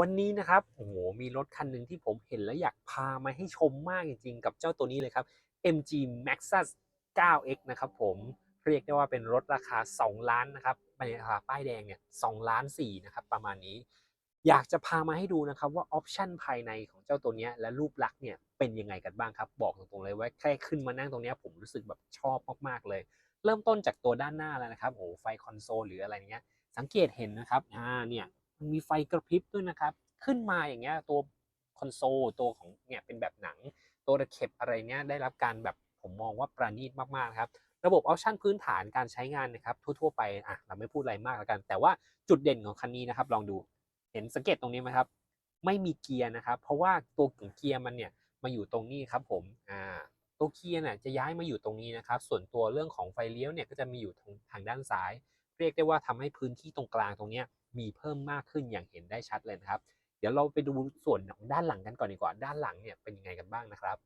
วันนี้นะครับโอ้โหมีรถคันหนึ่งที่ผมเห็นแล้วอยากพามาให้ชมมากจริงๆ กับเจ้าตัวนี้เลยครับ MG Maxus 9X นะครับผมเรียกได้ว่าเป็นรถราคา 2 ล้านนะครับในราคาป้ายแดงเนี่ย2ล้าน4นะครับประมาณนี้ อยากจะพามาให้ดูนะครับว่าออปชันภายในของเจ้าตัวเนี้ยและรูปลักษณ์เนี่ยเป็นยังไงกันบ้างครับ บอกตรงๆเลยว่าแค่ขึ้นมานั่งตรงนี้ผมรู้สึกแบบชอบมากๆเลย เริ่มต้นจากตัวด้านหน้าแล้วนะครับโอ้โหไฟคอนโซลหรืออะไรเงี้ยสังเกตเห็นนะครับอ่าเนี่ย มันมีไฟกระพริบด้วยนะครับ ขึ้นมาอย่างเงี้ยตัวคอนโซลตัวของเนี่ยเป็นแบบหนัง ตัวตะเข็บอะไรเนี้ยได้รับการแบบผมมองว่าประณีตมากๆครับ ระบบออปชั่นพื้นฐานการใช้งานนะครับทั่วๆไปอะเราไม่พูดอะไรมากแล้วกัน แต่ว่าจุดเด่นของคันนี้นะครับ ลองดูเห็นสังเกตตรงนี้ไหมครับ ไม่มีเกียร์นะครับ เพราะว่าตัวของเกียร์มันเนี่ยมาอยู่ตรงนี้ครับผมอ่าตัวเกียร์เนี่ยจะย้ายมาอยู่ตรงนี้นะครับ ส่วนตัวเรื่องของไฟเลี้ยวเนี่ยก็จะมีอยู่ทางด้านซ้าย เรียกได้ว่าทำให้พื้นที่ตรงกลางตรงนี้มีเพิ่มมากขึ้นอย่างเห็นได้ชัดเลยนะครับ เดี๋ยวเราไปดูส่วนของด้านหลังกันก่อนดีกว่าด้านหลังเนี่ยเป็นยังไงกันบ้างนะครับ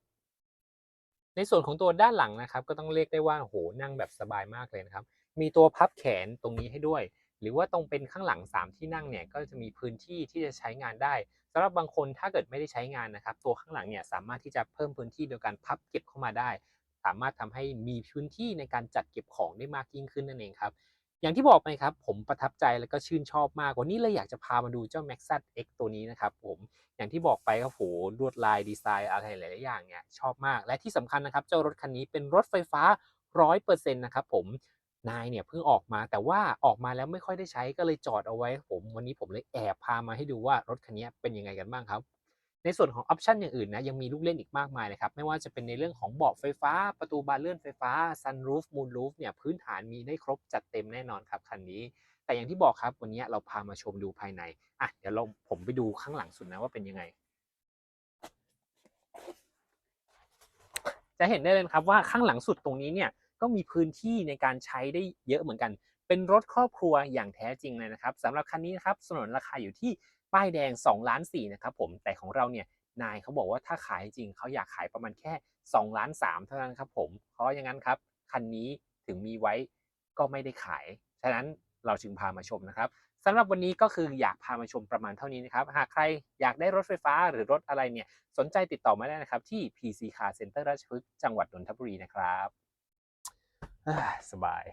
ในส่วนของตัวด้านหลังนะครับ ก็ต้องเรียกได้ว่าโหนั่งแบบสบายมากเลยนะครับ มีตัวพับแขนตรงนี้ให้ด้วย หรือว่าตรงเป็นข้างหลัง 3 ที่นั่งเนี่ยก็จะมีพื้นที่ที่จะใช้งานได้สำหรับบางคนถ้าเกิดไม่ได้ใช้งานนะครับ ตัวข้างหลังเนี่ยสามารถที่จะเพิ่มพื้นที่โดยการพับเก็บเข้ามาได้ สามารถทำให้มีพื้นที่ในการจัดเก็บของได้มากยิ่งขึ้นนั่นเองครับ อย่างที่บอกไปครับ ผมประทับใจแล้วก็ชื่นชอบมากวันนี้เลยอยากจะพามาดูเจ้า Maxus X ตัวนี้นะครับผมอย่างที่บอกไปครับโหลวดลายดีไซน์อะไรหลายๆอย่างเนี่ยชอบมาก และที่สำคัญนะครับ เจ้ารถคันนี้เป็นรถไฟฟ้า 100%นะครับผมนายเนี่ยเพิ่งออกมาแต่ว่าออกมาแล้วไม่ค่อยได้ใช้ก็เลยจอดเอาไว้ผม วันนี้ผมเลยแอบพามาให้ดูว่ารถคันนี้เป็นยังไงกันบ้างครับ ในส่วนของออปชันอย่างอื่นนะยังมีลูกเล่นอีกมากมายเลยครับ ไม่ว่าจะเป็นในเรื่องของเบาะไฟฟ้า ประตูบานเลื่อนไฟฟ้า sunroof moonroof เนี่ยพื้นฐานมีได้ครบจัดเต็มแน่นอนครับคันนี้ แต่อย่างที่บอกครับวันนี้เราพามาชมดูภายในอะเดี๋ยวเราผมไปดูข้างหลังสุดนะว่าเป็นยังไง จะเห็นได้เลยครับว่าข้างหลังสุดตรงนี้เนี่ยก็มีพื้นที่ในการใช้ได้เยอะเหมือนกัน เป็นรถครอบครัวอย่างแท้จริงเลยนะครับสำหรับคันนี้นะครับสนนราคาอยู่ที่ ป้ายแดง2ล้าน4นะครับผมแต่ของเราเนี่ยนายเขาบอกว่าถ้าขายจริงเขาอยากขายประมาณแค่2ล้าน3เท่านั้นครับผมเพราะอย่างนั้นครับคันนี้ถึงมีไว้ก็ไม่ได้ขาย ฉะนั้นเราจึงพามาชมนะครับสำหรับวันนี้ก็คืออยากพามาชมประมาณเท่านี้นะครับ หากใครอยากได้รถไฟฟ้าหรือรถอะไรเนี่ย สนใจติดต่อมาได้นะครับ ที่ PC Car Center ราชพฤกษ์จังหวัดนนทบุรีนะครับสบาย